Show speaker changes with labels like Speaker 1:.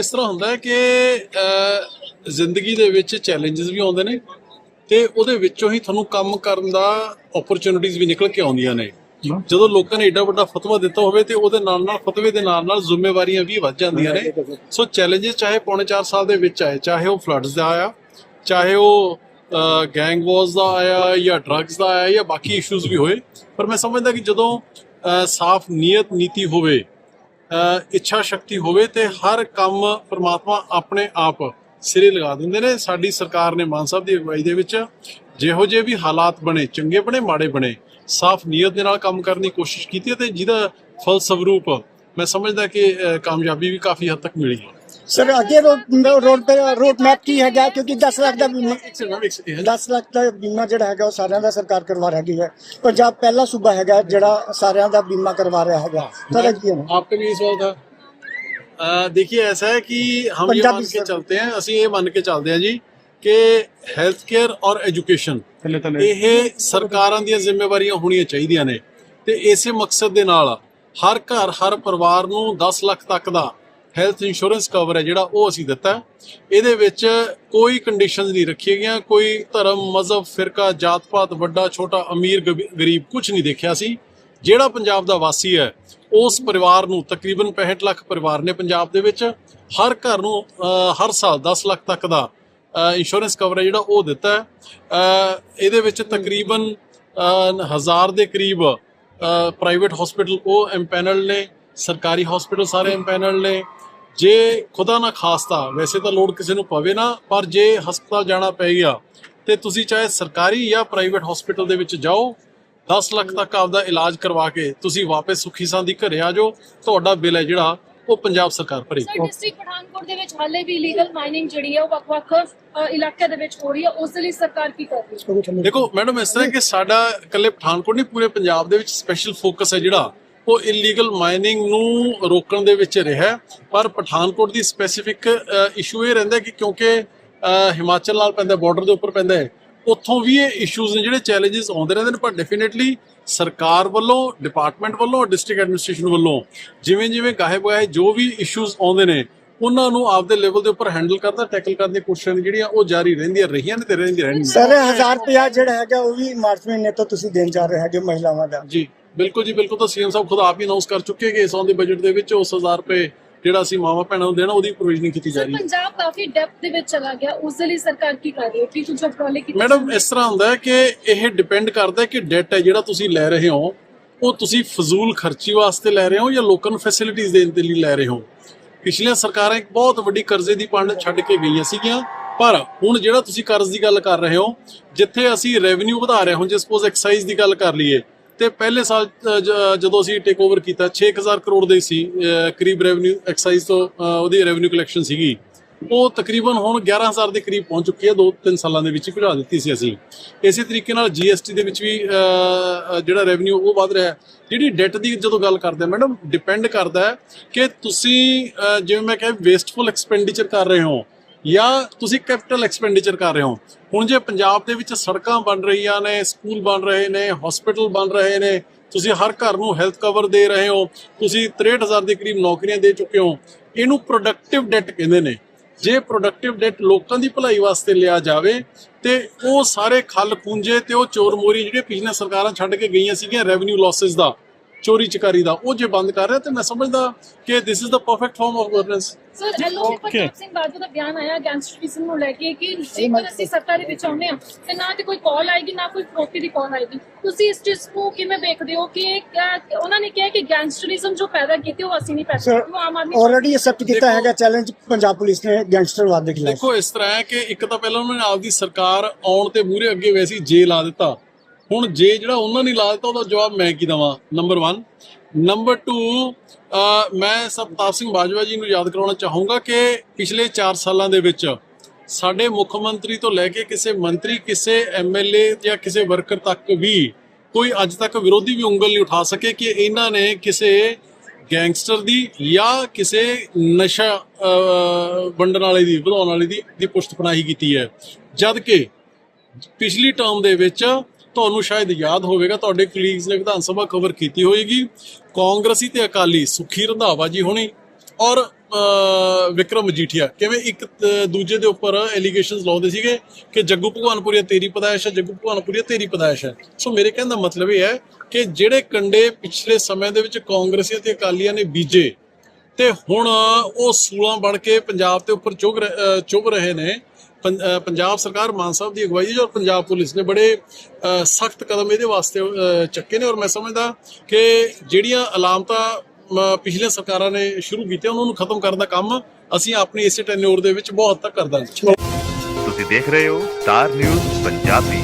Speaker 1: ਇਸ ਤਰ੍ਹਾਂ ਹੁੰਦਾ ਕਿ ਜ਼ਿੰਦਗੀ ਦੇ ਵਿੱਚ ਚੈਲੰਜਸ ਵੀ ਆਉਂਦੇ ਨੇ ਤੇ ਉਹਦੇ ਵਿੱਚੋਂ ਹੀ ਤੁਹਾਨੂੰ ਕੰਮ ਕਰਨ ਦਾ ਓਪਰਚੁਨਿਟੀਆਂ ਵੀ ਨਿਕਲ ਕੇ ਆਉਂਦੀਆਂ ਨੇ। ਜਦੋਂ ਲੋਕਾਂ ਨੇ ਏਡਾ ਵੱਡਾ ਫਤਵਾ ਦਿੱਤਾ ਹੋਵੇ ਤੇ ਉਹਦੇ ਨਾਲ ਨਾਲ ਫਤਵੇ ਦੇ ਨਾਲ ਨਾਲ ਜ਼ਿੰਮੇਵਾਰੀਆਂ ਵੀ ਵੱਧ ਜਾਂਦੀਆਂ ਨੇ। ਸੋ ਚੈਲੰਜਸ ਚਾਹੇ ਪੌਣੇ 4 ਸਾਲ ਦੇ ਵਿੱਚ ਆਏ ਚਾਹੇ ਉਹ ਫਲੱਡਸ ਦਾ ਆਇਆ ਚਾਹੇ ਉਹ ਗੈਂਗ ਵਾਰਸ ਦਾ ਆਇਆ ਜਾਂ ਡਰੱਗਸ ਦਾ ਆਇਆ ਜਾਂ ਬਾਕੀ ਇਸ਼ੂਜ਼ ਵੀ ਹੋਏ ਪਰ ਮੈਂ ਸਮਝਦਾ ਕਿ ਜਦੋਂ ਸਾਫ਼ ਨੀਅਤ ਨੀਤੀ ਹੋਵੇ ਇੱਛਾ ਸ਼ਕਤੀ ਹੋਵੇ ਤੇ ਹਰ ਕੰਮ ਪਰਮਾਤਮਾ ਆਪਣੇ ਆਪ ਸਿਰੇ ਲਗਾ ਦਿੰਦੇ ਨੇ। ਸਾਡੀ ਸਰਕਾਰ ਨੇ ਮਾਨ ਸਾਹਿਬ ਦੀ ਅਗਵਾਈ ਦੇ ਵਿੱਚ ਜਿਹੋ ਜਿਹੇ ਵੀ ਹਾਲਾਤ ਬਣੇ, ਚੰਗੇ ਬਣੇ, ਮਾੜੇ ਬਣੇ, ਸਾਫ਼ ਨੀਅਤ ਦੇ ਨਾਲ ਕੰਮ ਕਰਨ ਦੀ ਕੋਸ਼ਿਸ਼ ਕੀਤੀ ਹੈ ਤੇ ਜਿਹਦਾ ਫਲਸਵਰੂਪ ਮੈਂ ਸਮਝਦਾ ਕਿ ਕਾਮਯਾਬੀ ਵੀ ਕਾਫੀ ਹੱਦ ਤੱਕ ਮਿਲੀ ਹੈ।
Speaker 2: ਸਰ ਅੱਗੇ ਰੋਡ ਰੋਡ ਤੇ ਰੋਡ ਮੈਪ ਕੀ ਹੈਗਾ ਕਿਉਂਕਿ 10 ਲੱਖ ਦਾ ਬੀਮਾ 10 ਲੱਖ ਦਾ ਬੀਮਾ ਜਿਹੜਾ ਹੈਗਾ ਉਹ ਸਾਰਿਆਂ ਦਾ ਸਰਕਾਰ ਕਰਵਾ ਰਹੀ ਹੈ ਪੰਜਾਬ ਪਹਿਲਾ ਸੂਬਾ ਹੈਗਾ ਜਿਹੜਾ ਸਾਰਿਆਂ ਦਾ ਬੀਮਾ ਕਰਵਾ ਰਿਹਾ ਹੈਗਾ ਤੁਹਾਡਾ ਕੀ ਹੈ
Speaker 1: आपका भी ये सवाल था अ, देखिए ऐसा है कि हम ये
Speaker 2: पंजाबी
Speaker 1: मान के
Speaker 2: सर।
Speaker 1: चलते हैं ਅਸੀਂ ਇਹ ਮੰਨ ਕੇ ਚੱਲਦੇ ਹਾਂ ਜੀ ਕਿ ਹੈਲਥ ਕੇਅਰ ਔਰ ਐਜੂਕੇਸ਼ਨ ਇਹ ਸਰਕਾਰਾਂ ਦੀਆਂ ਜ਼ਿੰਮੇਵਾਰੀਆਂ ਹੋਣੀਆਂ ਚਾਹੀਦੀਆਂ ਨੇ ਤੇ ਇਸੇ ਮਕਸਦ ਦੇ ਨਾਲ ਹਰ ਘਰ ਹਰ ਪਰਿਵਾਰ ਨੂੰ 10 ਲੱਖ ਤੱਕ ਦਾ ਹੈਲਥ ਇੰਸ਼ੋਰੈਂਸ ਕਵਰ ਹੈ ਜਿਹੜਾ ਉਹ ਅਸੀਂ ਦਿੱਤਾ ਇਹਦੇ ਵਿੱਚ ਕੋਈ ਕੰਡੀਸ਼ਨਸ ਨਹੀਂ ਰੱਖੀਆਂ ਗਈਆਂ, ਕੋਈ ਧਰਮ, ਮਜ਼ਹਬ, ਫਿਰਕਾ ਜਾਤ ਪਾਤ ਵੱਡਾ, ਛੋਟਾ, ਅਮੀਰ ਗਬ- ਗਰੀਬ ਕੁਝ ਨਹੀਂ ਦੇਖਿਆ ਸੀ। ਜਿਹੜਾ ਪੰਜਾਬ ਦਾ ਵਾਸੀ ਹੈ, ਉਸ ਪਰਿਵਾਰ ਨੂੰ ਤਕਰੀਬਨ 65 ਲੱਖ ਪਰਿਵਾਰ ਨੇ ਪੰਜਾਬ ਦੇ ਵਿੱਚ। ਹਰ ਘਰ ਨੂੰ ਹਰ ਸਾਲ 10 ਲੱਖ ਤੱਕ ਦਾ ਇੰਸ਼ੋਰੈਂਸ ਕਵਰ ਹੈ ਜਿਹੜਾ ਉਹ ਦਿੱਤਾ ਹੈ। ਇਹਦੇ ਵਿੱਚ ਤਕਰੀਬਨ ਹਜ਼ਾਰ ਦੇ ਕਰੀਬ ਪ੍ਰਾਈਵੇਟ ਹਸਪੀਟਲ ਉਹ ਐਮਪੈਨਲ ਨੇ, ਸਰਕਾਰੀ ਹਸਪੀਟਲ ਸਾਰੇ ਐਮਪੈਨਲ ਨੇ ਜੇ ਖੁਦਾ ਨਾ ਖਾਸਤਾ ਵੈਸੇ ਤਾਂ ਲੋੜ ਕਿਸੇ ਨੂੰ ਪਵੇ ਨਾ ਪਰ ਜੇ ਹਸਪਤਾਲ ਜਾਣਾ ਪੈ ਗਿਆ ਤੇ ਤੁਸੀਂ ਚਾਹੇ ਸਰਕਾਰੀ ਜਾਂ ਪ੍ਰਾਈਵੇਟ ਹਸਪੀਟਲ ਦੇ ਵਿੱਚ ਜਾਓ 10 ਲੱਖ ਤੱਕ ਆਪਦਾ ਇਲਾਜ ਕਰਵਾ ਕੇ ਤੁਸੀਂ ਵਾਪਸ ਸੁਖੀ ਸਾਂਦੀ ਘਰੇ ਆ ਜਾਓ ਤੁਹਾਡਾ ਬਿੱਲ ਹੈ ਜਿਹੜਾ ਉਹ ਪੰਜਾਬ ਸਰਕਾਰ ਭਰੇਗੀ
Speaker 3: ਸਰ ਡਿਸਟ੍ਰਿਕਟ ਪਠਾਨਕੋਟ ਦੇ ਵਿੱਚ ਹਾਲੇ ਵੀ ਇਲੀਗਲ ਮਾਈਨਿੰਗ ਜਿਹੜੀ ਹੈ ਉਹ ਵੱਖ-ਵੱਖ ਅ, ਇਲਾਕਿਆਂ ਦੇ ਵਿੱਚ ਹੋ ਰਹੀ ਹੈ ਉਸ ਦੇ ਲਈ ਸਰਕਾਰ ਕੀ ਕਰ ਰਹੀ ਹੈ?
Speaker 1: ਦੇਖੋ ਮੈਡਮ ਇਸ ਤਰ੍ਹਾਂ ਕਿ ਸਾਡਾ ਇਕੱਲੇ ਪਠਾਨਕੋਟ ਨਹੀਂ ਪੂਰੇ ਪੰਜਾਬ ਦੇ ਵਿੱਚ ਸਪੈਸ਼ਲ ਫੋਕਸ ਹੈ ਜਿਹੜਾ। ਉਹ ਇਲੀਗਲ ਮਾਈਨਿੰਗ ਨੂੰ ਰੋਕਣ ਦੇ ਵਿੱਚ ਰਿਹਾ। ਪਰ ਪਠਾਨਕੋਟ ਦੀ ਸਪੈਸੀਫਿਕ ਇਸ਼ੂ ਇਹ ਰਹਿੰਦਾ ਕਿ ਕਿਉਂਕਿ ਹਿਮਾਚਲ ਨਾਲ ਪੈਂਦਾ ਬਾਰਡਰ ਦੇ ਉੱਪਰ ਪੈਂਦਾ ਹੈ। ਉੱਥੋਂ ਵੀ ਇਹ ਇਸ਼ੂਜ਼ ਨੇ ਜਿਹੜੇ ਚੈਲੰਜਸ ਆਉਂਦੇ ਰਹਿੰਦੇ ਨੇ ਪਰ ਡੈਫੀਨਿਟਲੀ ਸਰਕਾਰ ਵੱਲੋਂ ਡਿਪਾਰਟਮੈਂਟ ਵੱਲੋਂ ਡਿਸਟ੍ਰਿਕਟ ਐਡਮਿਨਿਸਟ੍ਰੇਸ਼ਨ ਵੱਲੋਂ ਜਿਵੇਂ ਜਿਵੇਂ ਗਾਹੇ ਬਗਾਹੇ ਜੋ ਵੀ ਇਸ਼ੂਜ਼ ਆਉਂਦੇ ਨੇ ਉਹਨਾਂ ਨੂੰ ਆਪਦੇ ਲੈਵਲ ਦੇ ਉੱਪਰ ਹੈਂਡਲ ਕਰਦਾ ਟੈਕਲ ਕਰਨ ਦੀਆਂ ਕੋਸ਼ਿਸ਼ਾਂ ਜਿਹੜੀਆਂ ਉਹ ਜਾਰੀ ਰਹਿੰਦੀਆਂ ਰਹੀਆਂ ਨੇ ਤੇ ਰਹਿੰਦੀਆਂ ਰਹਿਣਗੀਆਂ।
Speaker 2: ਸਰ 1000 ਰੁਪਇਆ ਜਿਹੜਾ ਹੈਗਾ ਉਹ ਵੀ ਮਾਰਚ ਮਹੀਨੇ ਤੋਂ ਤੁਸੀਂ ਦੇਣ ਜਾ ਰਹੇ ਹੈਗੇ ਮਹਿਲਾਵਾਂ ਦਾ।
Speaker 1: ਜੀ। ਬਿਲਕੁਲ ਜੀ ਬਿਲਕੁਲ ਤਾਂ ਸੀਐਮ ਸਾਹਿਬ ਖੁਦ ਆਪ ਹੀ ਅਨਾਉਂਸ ਕਰ ਚੁੱਕੇ ਕਿ ਇਸ ਆਉਣ ਦੇ ਬਜਟ ਦੇ ਵਿੱਚ ਉਸ 1000 ਰੁਪਏ ਜਿਹੜਾ ਅਸੀਂ ਮਾਵਾਂ ਭੈਣਾਂ ਨੂੰ ਦੇਣਾ ਉਹਦੀ ਪ੍ਰੋਵੀਜ਼ਨਿੰਗ ਕੀਤੀ ਜਾ ਰਹੀ ਹੈ।
Speaker 3: ਪੰਜਾਬ ਕਾਫੀ ਡੈਪਥ ਦੇ ਵਿੱਚ ਚਲਾ ਗਿਆ। ਉਸ ਦੇ ਲਈ ਸਰਕਾਰ ਕੀ ਕਰ ਰਹੀ ਹੈ? ਕੀ ਕੁਝ ਉਪਰਾਲੇ ਕੀਤੇ
Speaker 1: ਮੈਡਮ ਇਸ ਤਰ੍ਹਾਂ ਹੁੰਦਾ ਹੈ ਕਿ ਇਹ ਡਿਪੈਂਡ ਕਰਦਾ ਹੈ ਕਿ ਡੈਟ ਹੈ ਜਿਹੜਾ ਤੁਸੀਂ ਲੈ ਰਹੇ ਹੋ ਉਹ ਤੁਸੀਂ ਫਜ਼ੂਲ ਖਰਚੀ ਵਾਸਤੇ ਲੈ ਰਹੇ ਹੋ ਜਾਂ ਲੋਕਾਂ ਨੂੰ ਫੈਸਿਲਿਟੀਆਂ ਦੇਣ ਦੇ ਲਈ ਲੈ ਰਹੇ ਹੋ? ਪਿਛਲੀਆਂ ਸਰਕਾਰਾਂ ਇੱਕ ਬਹੁਤ ਵੱਡੀ ਕਰਜ਼ੇ ਦੀ ਪੰਡ ਛੱਡ ਕੇ ਗਈਆਂ ਸੀਗੀਆਂ ਪਰ ਹੁਣ ਜਿਹੜਾ ਤੁਸੀਂ ਕਰਜ਼ ਦੀ ਗੱਲ ਕਰ ਰਹੇ ਹੋ ਜਿੱਥੇ ਅਸੀਂ ਰੈਵਨਿਊ ਵਧਾ ਰਹੇ ਹਾਂ ਜੇ ਸਪੋਜ਼ ਐਕਸਾਈਜ਼ ਦੀ ਗੱਲ ਕਰ ਲਈਏ ਤੇ ਪਹਿਲੇ ਸਾਲ ਜਦੋਂ ਅਸੀਂ ਟੇਕ ਓਵਰ ਕੀਤਾ 6000 ਕਰੋੜ ਦੇ ਸੀ ਕਰੀਬ ਰੈਵਨਿਊ ਐਕਸਾਈਜ਼ ਤੋਂ ਉਹਦੀ ਰੈਵਨਿਊ ਕਲੈਕਸ਼ਨ ਸੀਗੀ। ਉਹ ਤਕਰੀਬਨ ਹੁਣ 11000 ਦੇ ਕਰੀਬ ਪਹੁੰਚ ਚੁੱਕੀ ਹੈ 2-3 ਸਾਲਾਂ ਦੇ ਵਿੱਚ ਹੀ ਘਟਾ ਦਿੱਤੀ ਸੀ ਅਸੀਂ। ਇਸੇ ਤਰੀਕੇ ਨਾਲ ਜੀਐਸਟੀ ਦੇ ਵਿੱਚ ਵੀ ਜਿਹੜਾ ਰੈਵਨਿਊ ਉਹ ਵਧ ਰਿਹਾ ਹੈ। ਜਿਹੜੀ ਡੈਟ ਦੀ ਜਦੋਂ ਗੱਲ ਕਰਦੇ ਆ ਮੈਡਮ ਡਿਪੈਂਡ ਕਰਦਾ ਹੈ ਕਿ ਤੁਸੀਂ ਜਿਵੇਂ ਮੈਂ ਕਿਹਾ ਵੇਸਟਫੁਲ ਐਕਸਪੈਂਡੀਚਰ ਕਰ ਰਹੇ ਹੋ ਜਾਂ ਤੁਸੀਂ ਕੈਪੀਟਲ ਐਕਸਪੈਂਡੀਚਰ ਕਰ ਰਹੇ ਹੋ। ਹੁਣ ਜੇ ਪੰਜਾਬ ਦੇ ਵਿੱਚ ਸੜਕਾਂ ਬਣ ਰਹੀਆਂ ਨੇ, ਸਕੂਲ ਬਣ ਰਹੇ ਨੇ ਹਸਪੀਟਲ ਬਣ ਰਹੇ ਨੇ, ਤੁਸੀਂ ਹਰ ਘਰ ਨੂੰ ਹੈਲਥ ਕਵਰ ਦੇ ਰਹੇ ਹੋ, ਤੁਸੀਂ 63000 ਦੇ ਕਰੀਬ ਨੌਕਰੀਆਂ ਦੇ ਚੁੱਕੇ ਹੋ, ਇਹਨੂੰ ਪ੍ਰੋਡਕਟਿਵ ਡੈਟ ਕਹਿੰਦੇ ਨੇ। ਜੇ ਪ੍ਰੋਡਕਟਿਵ ਡੈਟ ਲੋਕਾਂ ਦੀ ਭਲਾਈ ਵਾਸਤੇ ਲਿਆ ਜਾਵੇ, ਤੇ ਉਹ ਸਾਰੇ ਖੱਲ ਖੂੰਜੇ ਤੇ ਉਹ ਚੋਰ ਮੋਰੀ ਜਿਹੜੇ ਪਿਛਲੇ ਸਰਕਾਰਾਂ ਛੱਡ ਕੇ ਗਈਆਂ ਸੀਗੀਆਂ ਰੈਵਨਿਊ ਲਾਸਸ ਦਾ ਚੋਰੀ ਚਕਾਰੀ ਦਾ ਉਹ ਜੇ ਬੰਦ ਕਰ ਰਿਹਾ ਤੇ ਮੈਂ ਸਮਝਦਾ ਕਿ this is the perfect form of governance
Speaker 3: sir LO Punjab Singh Bajwa ਦਾ ਬਿਆਨ ਆਇਆ ਗੈਂਗਸਟਰਿਜ਼ਮ ਨੂੰ ਲੈ ਕੇ ਕਿ ਜੇਕਰ ਅਸੀਂ ਸਰਕਾਰੀ ਵਿੱਚ ਆਉਂਦੇ ਹਾਂ ਤੇ ਨਾ ਤੇ ਕੋਈ ਕਾਲ ਆਏਗੀ ਨਾ ਕੋਈ ਫਰੋਤੀ ਦੀ ਕਾਲ ਆਏਗੀ। ਤੁਸੀਂ ਇਸ ਚੀਜ਼ ਨੂੰ ਕਿਵੇਂ ਦੇਖਦੇ ਹੋ ਕਿ ਅਹ, ਉਹਨਾਂ ਨੇ ਕਿਹਾ ਕਿ ਗੈਂਗਸਟਰਿਜ਼ਮ ਜੋ ਪੈਦਾ ਕੀਤੀ ਉਹ ਅਸੀਂ ਨਹੀਂ ਪੈਦਾ
Speaker 2: ਸਰ
Speaker 3: ਕੀਤੀ ਉਹ ਆਮ ਆਦਮੀ
Speaker 2: ਆਲਰੇਡੀ ਐਕਸੈਪਟ ਕੀਤਾ ਹੈਗਾ ਚੈਲੰਜ ਪੰਜਾਬ ਪੁਲਿਸ ਨੇ ਗੈਂਗਸਟਰਵਾਦ ਦੇ ਖਿਲਾਫ।
Speaker 1: ਦੇਖੋ ਇਸ ਤਰ੍ਹਾਂ ਹੈ ਕਿ ਇੱਕ ਤਾਂ ਪਹਿਲਾਂ ਉਹਨਾਂ ਨੇ ਆਪਦੀ ਸਰਕਾਰ ਆਉਣ ਤੇ ਮੂਹਰੇ ਅੱਗੇ ਵੈਸੀ ਜੇ ਲਾ ਦਿੱਤਾ। ਹੁਣ ਜੇ ਜਿਹੜਾ ਉਹਨਾਂ ਨੇ ਲਾ ਦਿੱਤਾ ਉਹਦਾ ਜਵਾਬ ਮੈਂ ਕੀ ਦਵਾਂ? ਨੰਬਰ 1 ਨੰਬਰ 2 ਮੈਂ ਸਤਪਾਲ ਸਿੰਘ ਬਾਜਵਾ ਜੀ ਨੂੰ ਯਾਦ ਕਰਾਉਣਾ ਚਾਹੂੰਗਾ ਕਿ ਪਿਛਲੇ 4 ਸਾਲਾਂ ਦੇ ਵਿੱਚ ਸਾਡੇ ਮੁੱਖ ਮੰਤਰੀ ਤੋਂ ਲੈ ਕੇ ਕਿਸੇ ਮੰਤਰੀ, ਕਿਸੇ ਐਮਐਲਏ ਜਾਂ ਕਿਸੇ ਵਰਕਰ ਤੱਕ ਵੀ ਕੋਈ ਅੱਜ ਤੱਕ ਵਿਰੋਧੀ ਵੀ ਉਂਗਲ ਨਹੀਂ ਉਠਾ ਸਕੇ ਕਿ ਇਹਨਾਂ ਨੇ ਕਿਸੇ ਗੈਂਗਸਟਰ ਦੀ ਜਾਂ ਕਿਸੇ ਨਸ਼ਾ ਵੰਡਣ ਵਾਲੇ ਦੀ, ਵਧਾਉਣ ਵਾਲੇ ਦੀ ਦੀ ਪੁਸ਼ਤ ਪਨਾਹੀ ਕੀਤੀ ਹੈ। ਜਦ ਕਿ ਪਿਛਲੀ ਟਰਮ ਦੇ ਵਿੱਚ ਤੁਹਾਨੂੰ ਸ਼ਾਇਦ ਯਾਦ ਹੋਵੇਗਾ, ਤੁਹਾਡੇ ਕਲੀਗਸ ਨੇ ਵਿਧਾਨ ਸਭਾ ਕਵਰ ਕੀਤੀ ਹੋਏਗੀ। ਕਾਂਗਰਸੀ ਤੇ ਅਕਾਲੀ ਸੁਖੀ ਰੰਧਾਵਾ ਜੀ ਹੋਣੀ ਔਰ ਵਿਕਰਮ ਮਜੀਠੀਆ। ਕਿਵੇਂ ਇੱਕ ਦੂਜੇ ਦੇ ਉੱਪਰ ਐਲੀਗੇਸ਼ਨਸ ਲਾਉਂਦੇ ਸੀਗੇ ਕਿ ਜੱਗੂ ਭਗਵਾਨਪੁਰੀਆ ਤੇਰੀ ਪਦਾਇਸ਼ ਹੈ, ਜੱਗੂ ਭਗਵਾਨਪੁਰੀਆ ਤੇਰੀ ਪਦਾਇਸ਼ ਹੈ। ਸੋ ਮੇਰੇ ਕਹਿਣ ਦਾ ਮਤਲਬ ਇਹ ਹੈ ਕਿ ਜਿਹੜੇ ਕੰਡੇ ਪਿਛਲੇ ਸਮੇਂ ਦੇ ਵਿੱਚ ਕਾਂਗਰਸੀਆਂ ਤੇ ਅਕਾਲੀਆਂ ਨੇ ਬੀਜੇ, ਤੇ ਹੁਣ ਉਹ ਸੂਲਾਂ ਬਣ ਕੇ ਪੰਜਾਬ ਦੇ ਉੱਪਰ ਚੁਗ ਰ- ਅਹ ਰਹੇ ਨੇ ਪੰਜਾਬ ਸਰਕਾਰ ਮਾਨ ਸਾਹਿਬ ਦੀ ਅਗਵਾਈ 'ਚ ਪੰਜਾਬ ਪੁਲਿਸ ਨੇ ਬੜੇ ਸਖਤ ਕਦਮ ਇਹਦੇ ਵਾਸਤੇ ਚੱਕੇ ਨੇ ਔਰ ਮੈਂ ਸਮਝਦਾ ਕਿ ਜਿਹੜੀਆਂ ਅਲਾਮਤਾਂ ਪਿਛਲੀਆਂ ਸਰਕਾਰਾਂ ਨੇ ਸ਼ੁਰੂ ਕੀਤੀਆਂ, ਉਹਨਾਂ ਨੂੰ ਖਤਮ ਕਰਨ ਦਾ ਕੰਮ ਅਸੀਂ ਆਪਣੀ ਇਸੇ ਟੈਨਿਓਰ ਦੇ ਵਿੱਚ ਬਹੁਤ ਤੱਕ ਕਰ ਦਾਂਗੇ
Speaker 4: ਤੁਸੀਂ ਦੇਖ ਰਹੇ ਹੋ ਸਟਾਰ ਨਿਊਜ਼ ਪੰਜਾਬੀ।